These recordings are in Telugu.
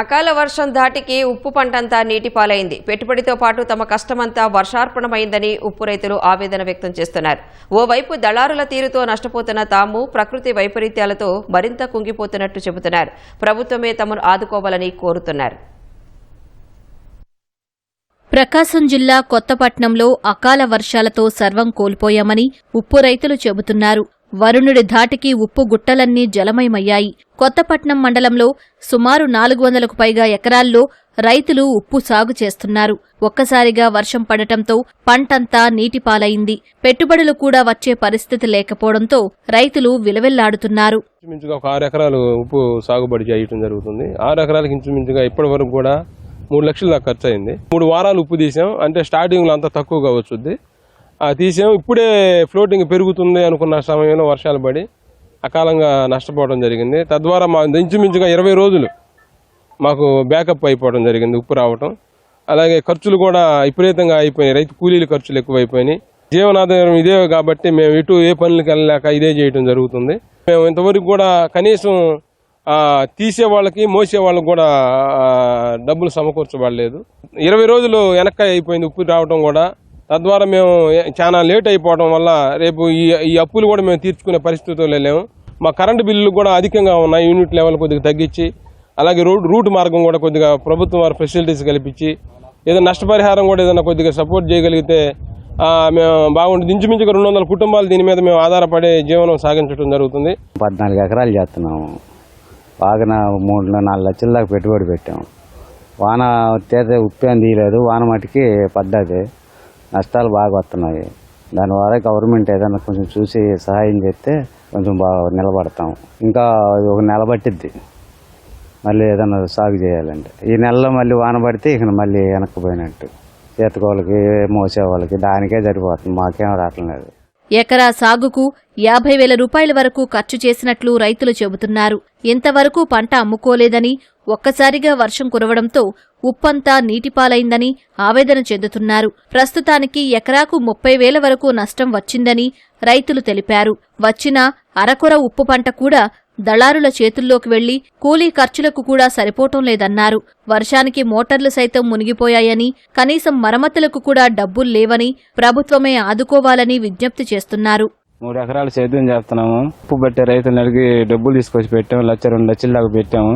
అకాల వర్షం ధాటికి ఉప్పు పంటంతా నీటిపాలైంది పెట్టుబడితో పాటు తమ కష్టమంతా వర్షార్పణమైందని ఉప్పు రైతులు ఆవేదన వ్యక్తం చేస్తున్నారు. ఓవైపు దళారుల తీరుతో నష్టపోతున్న తాము ప్రకృతి వైపరీత్యాలతో మరింత కుంగిపోతున్నట్టు చెబుతున్నారు. ప్రభుత్వమే తమను ఆదుకోవాలని కోరుతున్నారు. ప్రకాశం జిల్లా కొత్తపట్నంలో అకాల వర్షాలతో సర్వం కోల్పోయామని ఉప్పు రైతులు చెబుతున్నారు. వరుణుడి ధాటికి ఉప్పు గుట్టలన్నీ జలమయమయ్యాయి. కొత్తపట్నం మండలంలో సుమారు నాలుగు వందలకు పైగా ఎకరాల్లో రైతులు ఉప్పు సాగు చేస్తున్నారు. ఒక్కసారిగా వర్షం పడటంతో పంటంతా నీటిపాలైంది. పెట్టుబడులు కూడా వచ్చే పరిస్థితి లేకపోవడంతో రైతులు విలవెల్లాడుతున్నారు. ఇంచుమించుగా ఒక ఆరు ఎకరాలు ఉప్పు సాగుబడి చేయటం జరుగుతుంది. ఆరు ఎకరాలకు ఇంచుమించుగా ఇప్పటి వరకు కూడా మూడు లక్షల దాకా ఖర్చు అయింది మూడు వారాలు ఉప్పు తీసాం. అంటే స్టార్టింగ్లో అంత తక్కువగా వచ్చుద్ది తీసాం ఇప్పుడే ఫ్లోటింగ్ పెరుగుతుంది అనుకున్న సమయంలో వర్షాలు పడి అకాలంగా నష్టపోవడం జరిగింది. తద్వారా మా ఇంచుమించుగా ఇరవై రోజులు మాకు బ్యాకప్ అయిపోవడం జరిగింది ఉప్పు రావటం. అలాగే ఖర్చులు కూడా విపరీతంగా అయిపోయినాయి. రైతు కూలీల ఖర్చులు ఎక్కువైపోయినాయి. జీవనాధారం ఇదే కాబట్టి మేము ఇటు ఏ పనులకు వెళ్ళలేక ఇదే చేయడం జరుగుతుంది. మేము ఇంతవరకు కూడా కనీసం తీసే వాళ్ళకి మోసే వాళ్ళకి కూడా డబ్బులు సమకూర్చబడలేదు. ఇరవై రోజులు వెనక్కి అయిపోయింది ఉప్పు రావడం కూడా. తద్వారా మేము చాలా లేట్ అయిపోవడం వల్ల రేపు ఈ ఈ అప్పులు కూడా మేము తీర్చుకునే పరిస్థితుల్లో లేము మా కరెంటు బిల్లులు కూడా అధికంగా ఉన్నాయి. యూనిట్ లెవెల్ కొద్దిగా తగ్గించి అలాగే రోడ్ రూట్ మార్గం కూడా కొద్దిగా ప్రభుత్వం వారి ఫెసిలిటీస్ కల్పించి ఏదైనా నష్టపరిహారం కూడా ఏదైనా కొద్దిగా సపోర్ట్ చేయగలిగితే మేము బాగుంటుంది. ఇంచుమించుగా రెండు వందల కుటుంబాలు దీని మీద మేము ఆధారపడి జీవనం సాగించడం జరుగుతుంది. పద్నాలుగు ఎకరాలు చేస్తున్నాము. బాగా మూడు నాలుగు లక్షల దాకా పెట్టుబడి పెట్టాము. వాన తేత ఉప్పేం తీయలేదు. వాన మటుకి పడ్డది. నష్టాలు బాగా వస్తున్నాయి. దానివల్ల గవర్నమెంట్ ఏదైనా కొంచెం చూసి సహాయం చేస్తే కొంచెం బాగా నిలబడతాం. ఇంకా ఒక నెల పట్టిద్ది. మళ్ళీ ఏదైనా సాగు చేయాలంటే. ఈ నెలలో మళ్ళీ వాన పడితే ఇక మళ్ళీ వెనక్కిపోయినట్టు చేతకోళ్ళకి మోసే వాళ్ళకి దానికే సరిపోతుంది. మాకేం రావట్లేదు. ఎకరా సాగుకు యాభై వేల రూపాయల వరకు ఖర్చు చేసినట్లు రైతులు చెబుతున్నారు. ఇంతవరకు పంట అమ్ముకోలేదని ఒక్కసారిగా వర్షం కురవడంతో ఉప్పంతా నీటిపాలైందని ఆవేదన చెందుతున్నారు. ప్రస్తుతానికి ఎకరాకు ముప్పై వేల వరకు నష్టం వచ్చిందని రైతులు తెలిపారు. వచ్చిన అరకొర ఉప్పు పంట కూడా దళారుల చేతుల్లోకి వెళ్ళి కూలీ ఖర్చులకు కూడా సరిపోవటం లేదన్నారు. వర్షానికి మోటార్లు సైతం మునిగిపోయాయని కనీసం మరమ్మతులకు కూడా డబ్బులు లేవని ప్రభుత్వమే ఆదుకోవాలని విజ్ఞప్తి చేస్తున్నారు. మూడు ఎకరాలు సేద్యం చేస్తున్నాము. ఉప్పు పెట్టే రైతులను డబ్బులు తీసుకొచ్చి పెట్టాము. లక్ష రెండు లక్షల దాకా పెట్టాము.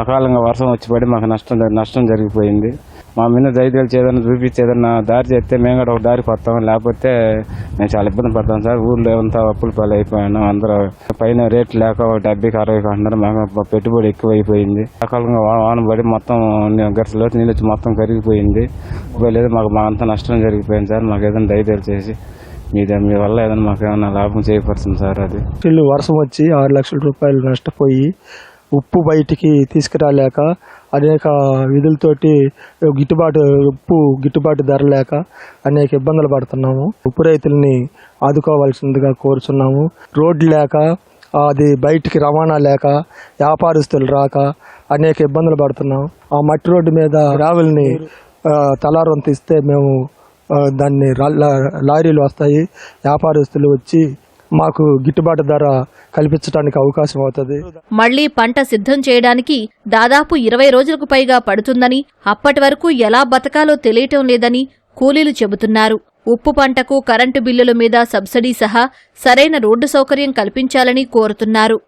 అకాలంగా వర్షం వచ్చి పడి మాకు నష్టం నష్టం జరిగిపోయింది. మా మీద దయచేసి ఏదైనా చూపించి ఏదైనా దారి చేస్తే మేము కూడా ఒక దారికి వస్తాం లేకపోతే మేము చాలా ఇబ్బంది పడతాం సార్. ఊర్లో అంతా అప్పుల పాలు అయిపోయాను అందరూ పైన రేట్లు లేక డెబ్బైకి అరవైకి అంటున్నారు. మాకు పెట్టుబడి ఎక్కువ అయిపోయింది అకాలంగా వాన పడి మొత్తం గరిసలో నీళ్ళు వచ్చి మొత్తం కరిగిపోయింది. లేదు మాకు మా అంత నష్టం జరిగిపోయింది సార్. మాకు ఏదైనా దయచేసి చేసి మీ మీ వల్ల ఏదైనా మాకు ఏమైనా లాభం చేయపడుతుంది సార్ అది. వర్షం వచ్చి ఆరు లక్షల రూపాయలు నష్టపోయి ఉప్పు బయటికి తీసుకురాలేక అనేక విధులతోటి గిట్టుబాటు ఉప్పు గిట్టుబాటు ధర లేక అనేక ఇబ్బందులు పడుతున్నాము. ఉప్పు రైతుల్ని ఆదుకోవాల్సిందిగా కోరుచున్నాము. రోడ్లు లేక అది బయటికి రవాణా లేక వ్యాపారస్తులు రాక అనేక ఇబ్బందులు పడుతున్నాం ఆ మట్టి రోడ్డు మీద రావుల్ని తలారం తీస్తే మేము దాన్ని లారీలు వస్తాయి. వ్యాపారస్తులు వచ్చి మాకు గిట్టుబాటు ధర కల్పించడానికి అవకాశం అవుతుంది. మళ్ళీ పంట సిద్ధం చేయడానికి దాదాపు ఇరవై రోజులకు పైగా పడుతుందని అప్పటి వరకు ఎలా బతకాలో తెలియటం లేదని కూలీలు చెబుతున్నారు. ఉప్పు పంటకు కరెంటు బిల్లుల మీద సబ్సిడీ సహా సరైన రోడ్డు సౌకర్యం కల్పించాలని కోరుతున్నారు.